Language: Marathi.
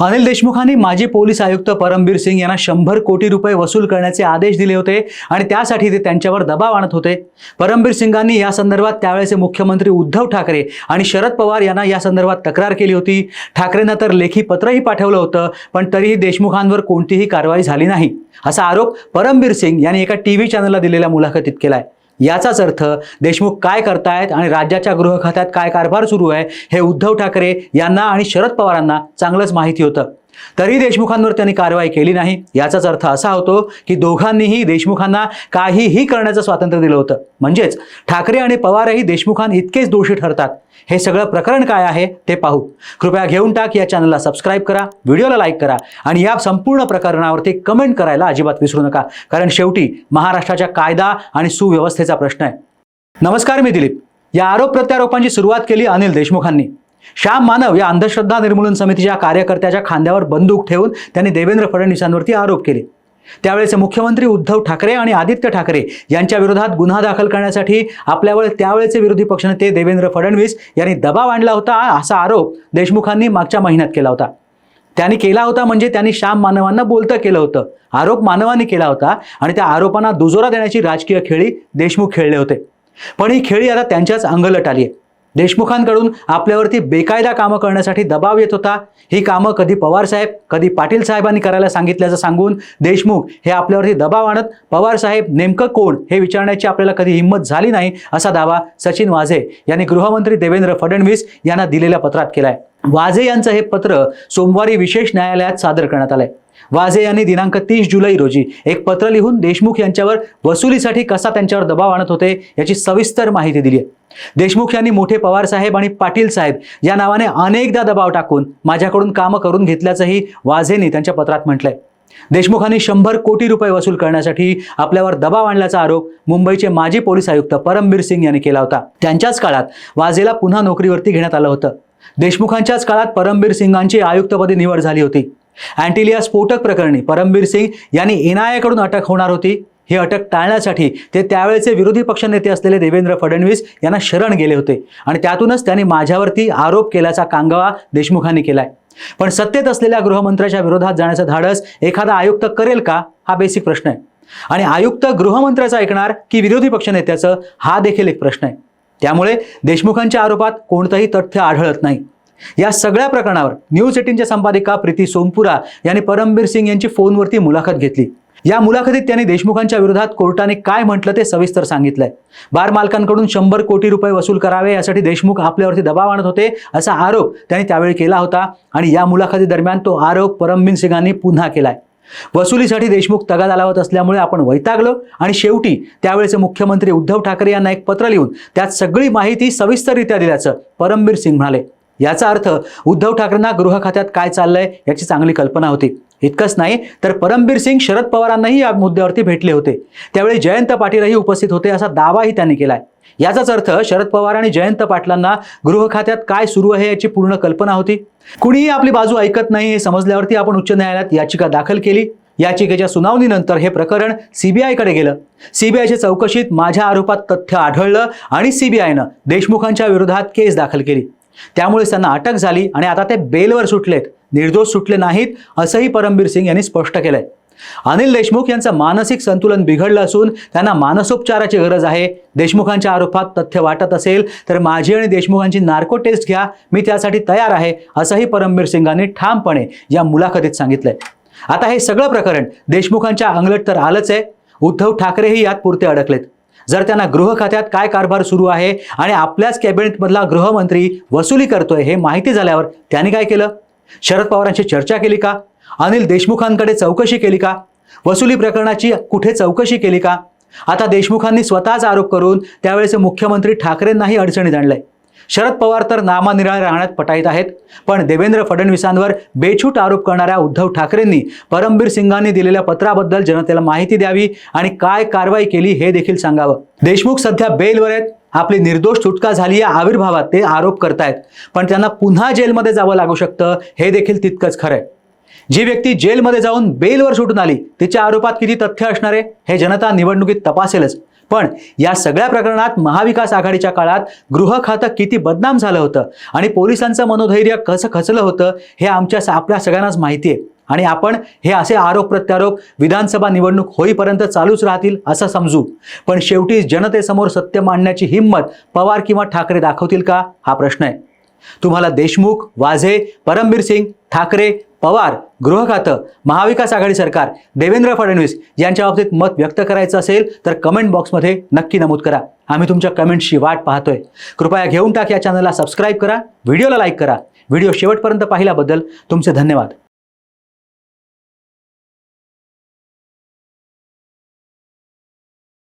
अनिल देशमुखांनी माजी पोलीस आयुक्त परमबीर सिंग यांना शंभर कोटी रुपये वसूल करण्याचे आदेश दिले होते आणि त्यासाठी ते त्यांच्यावर दबाव आणत होते. परमबीर सिंगांनी या संदर्भात त्यावेळेचे मुख्यमंत्री उद्धव ठाकरे आणि शरद पवार यांना या संदर्भात तक्रार केली होती. ठाकरेंना तर लेखी पत्रही पाठवलं होतं पण तरीही देशमुखांवर कोणतीही कारवाई झाली नाही. असा आरोप परमबीर सिंग यांनी एका टी व्ही चॅनलला दिलेल्या मुलाखतीत केलाय. याचाच अर्थ देशमुख काय करतायत आणि राज्याच्या गृह खात्यात काय कारभार सुरू आहे हे उद्धव ठाकरे यांना आणि शरद पवारांना चांगलंच माहिती होतं. तरी देशमुखांवर त्यांनी कारवाई केली नाही. याचाच अर्थ असा होतो की दोघांनीही देशमुखांना काहीही करण्याचं स्वातंत्र्य दिलं होतं. म्हणजेच ठाकरे आणि पवारही देशमुखां इतकेच दोषी ठरतात. हे सगळं प्रकरण काय आहे ते पाहू. कृपया घेऊन टाक या चॅनलला सबस्क्राईब करा व्हिडिओला लाईक करा आणि या संपूर्ण प्रकरणावरती कमेंट करायला अजिबात विसरू नका. कारण शेवटी महाराष्ट्राच्या कायदा आणि सुव्यवस्थेचा प्रश्न आहे. नमस्कार मी दिलीप. या आरोप प्रत्यारोपांची सुरुवात केली अनिल देशमुखांनी. श्याम मानव या अंधश्रद्धा निर्मूलन समितीच्या कार्यकर्त्याच्या खांद्यावर बंदूक ठेवून त्यांनी देवेंद्र फडणवीसांवरती आरोप केले. त्यावेळेचे मुख्यमंत्री उद्धव ठाकरे आणि आदित्य ठाकरे यांच्या विरोधात गुन्हा दाखल करण्यासाठी आपल्यावर त्यावेळेचे विरोधी पक्षनेते देवेंद्र फडणवीस यांनी दबाव आणला होता असा आरोप देशमुखांनी मागच्या महिन्यात केला होता. त्यांनी केला होता म्हणजे त्यांनी श्याम मानवांना बोलतं केलं होतं. आरोप मानवांनी केला होता आणि त्या आरोपांना दुजोरा देण्याची राजकीय खेळी देशमुख खेळले होते. पण ही खेळी आता त्यांच्याच अंगलट आली आहे. देशमुखांकडून आपल्यावरती बेकायदा कामं करण्यासाठी दबाव येत होता. ही कामं कधी पवार साहेब कधी पाटील साहेबांनी करायला सांगितल्याचं सांगून देशमुख हे आपल्यावरती दबाव आणत पवार साहेब नेमकं कोण हे विचारण्याची आपल्याला कधी हिंमत झाली नाही असा दावा सचिन वाझे यांनी गृहमंत्री देवेंद्र फडणवीस यांना दिलेल्या पत्रात केलाय. वाझे यांचं हे पत्र सोमवारी विशेष न्यायालयात सादर करण्यात आलंय. वाझे यांनी दिनांक तीस जुलै रोजी एक पत्र लिहून देशमुख यांच्यावर वसुलीसाठी कसा त्यांच्यावर दबाव आणत होते याची सविस्तर माहिती दिली आहे देशमुख यांनी मोठे पवार साहेब आणि पाटील साहेब या नावाने अनेकदा दबाव टाकून माझ्याकडून कामं करून घेतल्याचंही वाझेंनी त्यांच्या पत्रात म्हटलंय. देशमुखांनी शंभर कोटी रुपये वसूल करण्यासाठी आपल्यावर दबाव आणल्याचा आरोप मुंबईचे माजी पोलीस आयुक्त परमबीर सिंग यांनी केला होता. त्यांच्याच काळात वाझेला पुन्हा नोकरीवरती घेण्यात आलं होतं. देशमुखांच्याच काळात परमबीर सिंगांची आयुक्तपदी निवड झाली होती. अँटिलिया स्फोटक प्रकरणी परमबीर सिंग यांनी एनआयएकडून अटक होणार होती. ही अटक टाळण्यासाठी ते त्यावेळेचे विरोधी पक्षनेते असलेले देवेंद्र फडणवीस यांना शरण गेले होते. आणि त्यातूनच त्यांनी माझ्यावरती आरोप केल्याचा कांगावा देशमुखांनी केलाय. पण सत्तेत असलेल्या गृहमंत्र्याच्या विरोधात जाण्याचं धाडस एखादा आयुक्त करेल का? हा बेसिक प्रश्न आहे. आणि आयुक्त गृहमंत्र्याचं ऐकणार की विरोधी पक्षनेत्याचं हा देखील एक प्रश्न आहे. त्यामुळे देशमुखांच्या आरोपात कोणतंही तथ्य आढळत नाही. या सगळ्या प्रकरणावर न्यूज एटीनच्या संपादिका प्रीती सोमपुरा यांनी परमबीर सिंग यांची फोनवरती मुलाखत घेतली. या मुलाखतीत त्यांनी देशमुखांच्या विरोधात कोर्टाने काय म्हटलं ते सविस्तर सांगितलंय. बार मालकांकडून शंभर कोटी रुपये वसूल करावे यासाठी देशमुख आपल्यावरती दबाव आणत होते असा आरोप त्यांनी त्यावेळी केला होता आणि या मुलाखती दरम्यान तो आरोप परमबीर सिंगांनी पुन्हा केलाय. वसुलीसाठी देशमुख तगादा लावत असल्यामुळे आपण वैतागलो आणि शेवटी त्यावेळेचे मुख्यमंत्री उद्धव ठाकरे यांना एक पत्र लिहून त्यात सगळी माहिती सविस्तररित्या दिल्याचं परमबीर सिंग म्हणाले. याचा अर्थ उद्धव ठाकरेंना गृह खात्यात काय चाललंय याची चांगली कल्पना होती. इतकंच नाही तर परमबीर सिंग शरद पवारांनाही या मुद्द्यावरती भेटले होते. त्यावेळी जयंत पाटीलही उपस्थित होते असा दावाही त्यांनी केलाय. याचाच अर्थ शरद पवार आणि जयंत पाटलांना गृह खात्यात काय सुरू आहे याची पूर्ण कल्पना होती. कुणीही आपली बाजू ऐकत नाही हे समजल्यावरती आपण उच्च न्यायालयात याचिका दाखल केली. याचिकेच्या सुनावणीनंतर हे प्रकरण सीबीआयकडे गेलं. सीबीआयच्या चौकशीत माझ्या आरोपात तथ्य आढळलं आणि सीबीआयनं देशमुखांच्या विरोधात केस दाखल केली. त्यामुळे त्यांना अटक झाली आणि आता ते बेलवर सुटलेत. निर्दोष सुटले नाहीत असंही परमबीर सिंग यांनी स्पष्ट केलंय. अनिल देशमुख यांचं मानसिक संतुलन बिघडलं असून त्यांना मानसोपचाराची गरज आहे. देशमुखांच्या आरोपात तथ्य वाटत असेल तर माझी आणि देशमुखांची नार्को टेस्ट घ्या. मी त्यासाठी तयार आहे असंही परमबीर सिंगांनी ठामपणे या मुलाखतीत सांगितलंय. आता हे सगळं प्रकरण देशमुखांच्या अंगलट तर आलंच आहे. उद्धव ठाकरेही यात पुरते अडकलेत. जर त्यांना गृह खात्यात काय कारभार सुरू आहे आणि आपल्याच कॅबिनेटमधला गृहमंत्री वसुली करतोय हे माहिती झाल्यावर त्यांनी काय केलं? शरद पवारांशी चर्चा केली का? अनिल देशमुखांकडे चौकशी केली का? वसुली प्रकरणाची कुठे चौकशी केली का? आता देशमुखांनी स्वतःच आरोप करून त्यावेळेचे मुख्यमंत्री ठाकरेंनाही अडचणीत आणलंय. शरद पवार तर नामानिराळे राहण्यात पटाईत आहेत पण देवेंद्र फडणवीसांवर बेछूट आरोप करणाऱ्या उद्धव ठाकरेंनी परमबीर सिंगांनी दिलेल्या पत्राबद्दल जनतेला माहिती द्यावी आणि काय कारवाई केली हे देखील सांगावं. देशमुख सध्या बेलवर आहेत. आपली निर्दोष सुटका झाली या आविर्भावात ते आरोप करतायत. पण त्यांना पुन्हा जेलमध्ये जावं लागू शकतं हे देखील तितकंच खरं आहे. जी व्यक्ती जेलमध्ये जाऊन बेलवर सुटून आली तिच्या आरोपात किती तथ्य असणार आहे हे जनता निवडणुकीत तपासेलच. पण या सगळ्या प्रकरणात महाविकास आघाडीच्या काळात गृह खातं किती बदनाम झालं होतं आणि पोलिसांचं मनोधैर्य कसं खचलं होतं हे आमच्या आपल्या सगळ्यांनाच माहिती आहे. आणि आपण हे असे आरोप प्रत्यारोप विधानसभा निवडणूक होईपर्यंत चालूच राहतील असं समजू. पण शेवटी जनतेसमोर सत्य मांडण्याची हिंमत पवार किंवा ठाकरे दाखवतील का? हा प्रश्न आहे. तुम्हाला देशमुख वाझे परमबीर सिंग ठाकरे पवार गृह खातं महाविकास आघाडी सरकार देवेंद्र फडणवीस यांच्या बाबतीत मत व्यक्त करायचं असेल तर कमेंट बॉक्समध्ये नक्की नमूद करा. आम्ही तुमच्या कमेंटची वाट पाहतोय. कृपया घेऊन टाक या चॅनलला सबस्क्राईब करा व्हिडिओला लाईक करा. व्हिडिओ शेवटपर्यंत पाहिल्याबद्दल तुमचे धन्यवाद.